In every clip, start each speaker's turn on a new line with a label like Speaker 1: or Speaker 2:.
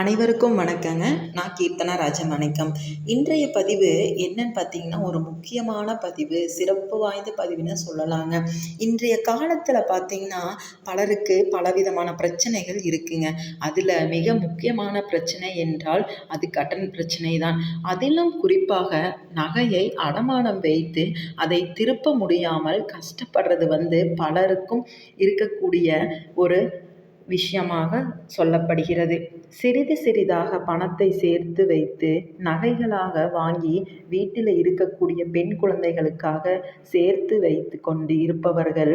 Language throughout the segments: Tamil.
Speaker 1: அனைவருக்கும் வணக்கங்க. நான் கீர்த்தனா ராஜமாணிக்கம் இன்றைய பதிவு என்னன்னு பார்த்தீங்கன்னா ஒரு முக்கியமான பதிவு சிறப்பு வாய்ந்த பதிவுன்னு சொல்லலாங்க. இன்றைய காலத்தில் பார்த்தீங்கன்னா பலருக்கு பலவிதமான பிரச்சனைகள் இருக்குங்க. அதில் மிக முக்கியமான பிரச்சனை என்றால் அது கடன் பிரச்சனை தான். அதிலும் குறிப்பாக நகையை அடமானம் வைத்து அதை திருப்ப முடியாமல் கஷ்டப்படுறது வந்து பலருக்கும் இருக்கக்கூடிய ஒரு விஷயமாக சொல்லப்படுகிறது. சிறிது சிறிதாக பணத்தை சேர்த்து வைத்து நகைகளாக வாங்கி வீட்டில் இருக்கக்கூடிய பெண் குழந்தைகளுக்காக சேர்த்து வைத்து கொண்டு இருப்பவர்கள்.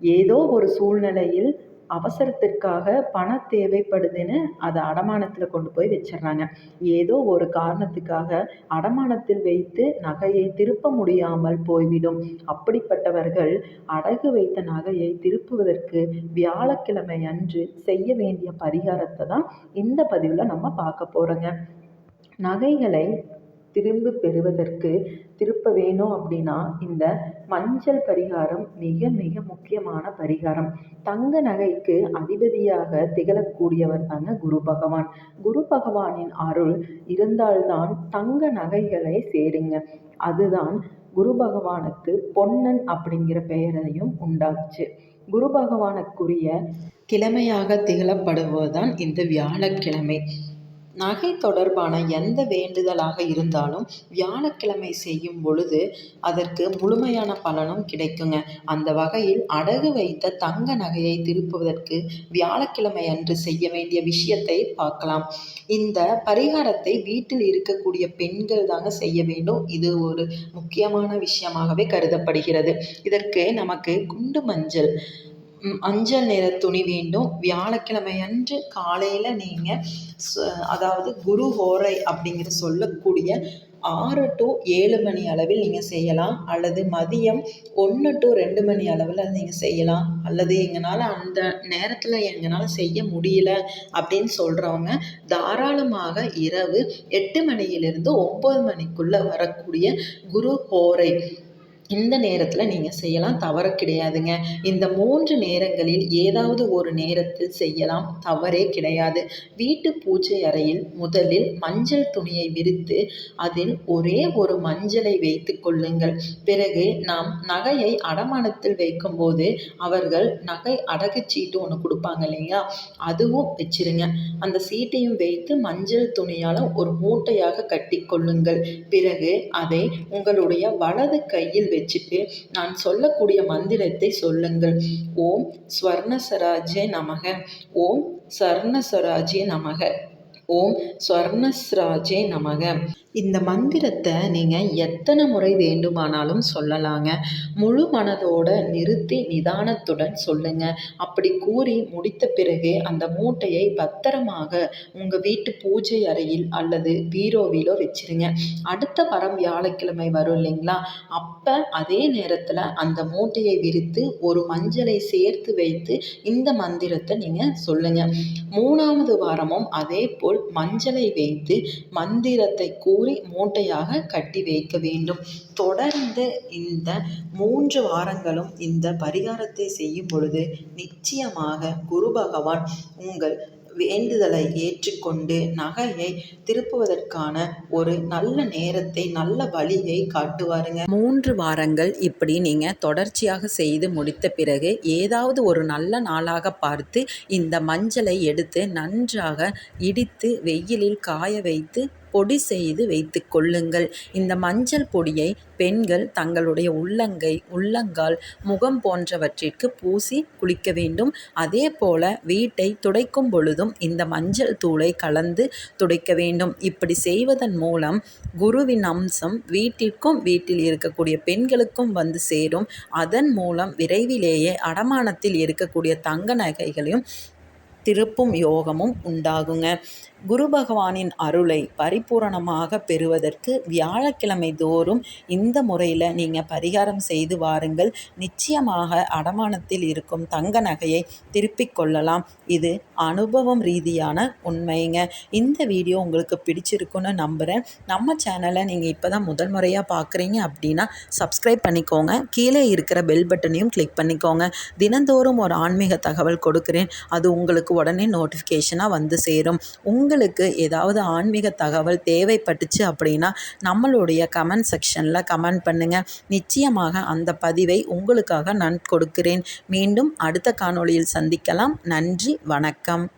Speaker 1: ஏதோ ஒரு சூழ்நிலையில் அவசரத்திற்காக பணம் தேவைப்படுதுன்னு அதை அடமானத்தில் கொண்டு போய் வச்சிடுறாங்க ஏதோ ஒரு காரணத்துக்காக அடமானத்தில் வைத்து நகையை திருப்ப முடியாமல் போய்விடும். அப்படிப்பட்டவர்கள் அடகு வைத்த நகையை திருப்புவதற்கு வியாழக்கிழமை அன்று செய்ய வேண்டிய பரிகாரத்தை தான் இந்த பதிவில் நம்ம பார்க்க போகிறோங்க நகைகளை திரும்ப பெறுவதற்கு திருப்ப வேணும் அப்படின்னா இந்த மஞ்சள் பரிகாரம் மிக மிக முக்கியமான பரிகாரம். தங்க நகைக்கு அதிபதியாக திகழக்கூடியவர் தாங்க குரு பகவான். குரு பகவானின் அருள் இருந்தால்தான் தங்க நகைகளை சேருங்க. அதுதான் குரு பகவானுக்கு பொன்னன் அப்படிங்கிற பெயரையும் உண்டாச்சு குரு பகவானுக்குரிய கிழமையாக திகழப்படுவதுதான் இந்த வியாழக்கிழமை. நகை தொடர்பான எந்த வேண்டுதலாக இருந்தாலும் வியாழக்கிழமை செய்யும் பொழுது அதற்கு முழுமையான பலனும் கிடைக்குங்க. அந்த வகையில் அடகு வைத்த தங்க நகையை திருப்புவதற்கு வியாழக்கிழமை அன்று செய்ய வேண்டிய விஷயத்தை பார்க்கலாம். இந்த பரிகாரத்தை வீட்டில் இருக்கக்கூடிய பெண்கள் தாங்க செய்ய வேண்டும். இது ஒரு முக்கியமான விஷயமாகவே கருதப்படுகிறது. இதற்கு நமக்கு குண்டு மஞ்சள் மஞ்சள் நிற துணி வேண்டும். வியாழக்கிழமை அன்று காலையில் நீங்கள் அதாவது குரு ஹோரை அப்படிங்கிற சொல்லக்கூடிய ஆறு டு ஏழு மணி அளவில் நீங்கள் செய்யலாம். அல்லது மதியம் ஒன்று டு ரெண்டு மணி அளவில் நீங்கள் செய்யலாம். அல்லது எங்களால் அந்த நேரத்தில் எங்களால் செய்ய முடியல அப்படின்னு சொல்கிறவங்க தாராளமாக இரவு எட்டு மணியிலிருந்து ஒம்பது மணிக்குள்ளே வரக்கூடிய குரு ஹோரை இந்த நேரத்தில் நீங்கள் செய்யலாம். தவறு கிடையாதுங்க. இந்த மூன்று நேரங்களில் ஏதாவது ஒரு நேரத்தில் செய்யலாம். தவறே கிடையாது. வீட்டு பூஜை அறையில் முதலில் மஞ்சள் துணியை விரித்து அதில் ஒரே ஒரு மஞ்சளை வைத்து கொள்ளுங்கள். பிறகு நாம் நகையை அடமானத்தில் வைக்கும்போது அவர்கள் நகை அடகு சீட்டு ஒன்று கொடுப்பாங்க இல்லையா? அதுவும் வச்சிருங்க. அந்த சீட்டையும் வைத்து மஞ்சள் துணியால் ஒரு மூட்டையாக கட்டி கொள்ளுங்கள். பிறகு அதை உங்களுடைய வலது கையில் வச்சுட்டு நான் சொல்லக்கூடிய மந்திரத்தை சொல்லுங்கள். ஓம் ஸ்வர்ணஸ்வராஜே நமக. ஓம் ஸ்வர்ணஸ்வராஜே நமக. ஓம் ஸ்வர்ணஸ்ராஜே நமக. இந்த மந்திரத்தை நீங்கள் எத்தனை முறை வேண்டுமானாலும் சொல்லலாங்க. முழு மனதோட நிறுத்தி நிதானத்துடன் சொல்லுங்க. அப்படி கூறி முடித்த பிறகு அந்த மூட்டையை பத்திரமாக உங்கள் வீட்டு பூஜை அறையில் அல்லது பீரோவிலோ வச்சிருங்க. அடுத்த வாரம் வியாழக்கிழமை வரும் இல்லைங்களா? அப்போ அதே நேரத்தில் அந்த மூட்டையை விரித்து ஒரு மஞ்சளை சேர்த்து வைத்து இந்த மந்திரத்தை நீங்கள் சொல்லுங்கள் மூணாவது வாரமும் அதே போல் மஞ்சளை வைத்து மந்திரத்தை கூ கூறி மூட்டையாக கட்டி வைக்க வேண்டும். தொடர்ந்து இந்த மூன்று வாரங்களும் இந்த பரிகாரத்தை செய்யும் பொழுது நிச்சயமாக குரு பகவான் உங்கள் வேண்டுதலை ஏற்றுக்கொண்டு நகையை திருப்புவதற்கான ஒரு நல்ல நேரத்தை நல்ல வழியை காட்டுவாருங்க.
Speaker 2: மூன்று வாரங்கள் இப்படி நீங்கள் தொடர்ச்சியாக செய்து முடித்த பிறகு ஏதாவது ஒரு நல்ல நாளாக பார்த்து இந்த மஞ்சளை எடுத்து நன்றாக இடித்து வெயிலில் காய வைத்து பொடி செய்து வைத்து கொள்ளுங்கள். இந்த மஞ்சள் பொடியை பெண்கள் தங்களுடைய உள்ளங்கை உள்ளங்கால் முகம் போன்றவற்றிற்கு பூசி குளிக்க வேண்டும். அதே போல வீட்டை துடைக்கும் பொழுதும் இந்த மஞ்சள் தூளை கலந்து துடைக்க வேண்டும். இப்படி செய்வதன் மூலம் குருவின் அம்சம் வீட்டிற்கும் வீட்டில் இருக்கக்கூடிய பெண்களுக்கும் வந்து சேரும். அதன் மூலம் விரைவிலேயே அடமானத்தில் இருக்கக்கூடிய தங்க நகைகளையும் திருப்பும் யோகமும் உண்டாகுங்க. குரு பகவானின் அருளை பரிபூரணமாக பெறுவதற்கு வியாழக்கிழமை தோறும் இந்த முறையில் நீங்கள் பரிகாரம் செய்து வாருங்கள். நிச்சயமாக அடமானத்தில் இருக்கும் தங்க நகையை திருப்பிக் கொள்ளலாம். இது அனுபவம் ரீதியான உண்மைங்க. இந்த வீடியோ உங்களுக்கு பிடிச்சிருக்குன்னு நம்புகிறேன் நம்ம சேனலை நீங்கள் இப்போ தான் முதல் முறையாக பார்க்குறீங்க அப்படின்னா சப்ஸ்கிரைப் பண்ணிக்கோங்க. கீழே இருக்கிற பெல் பட்டனையும் கிளிக் பண்ணிக்கோங்க. தினந்தோறும் ஒரு ஆன்மீக தகவல் கொடுக்குறேன். அது உங்களுக்கு உடனே நோட்டிஃபிகேஷனாக வந்து சேரும். உங்களுக்கு ஏதாவது ஆன்மீக தகவல் தேவைப்பட்டுச்சு அப்படின்னா நம்மளுடைய கமெண்ட் செக்ஷனில் கமெண்ட் பண்ணுங்கள் நிச்சயமாக அந்த பதிவை உங்களுக்காக நான் கொடுக்கிறேன். மீண்டும் அடுத்த காணொளியில் சந்திக்கலாம். நன்றி வணக்கம்.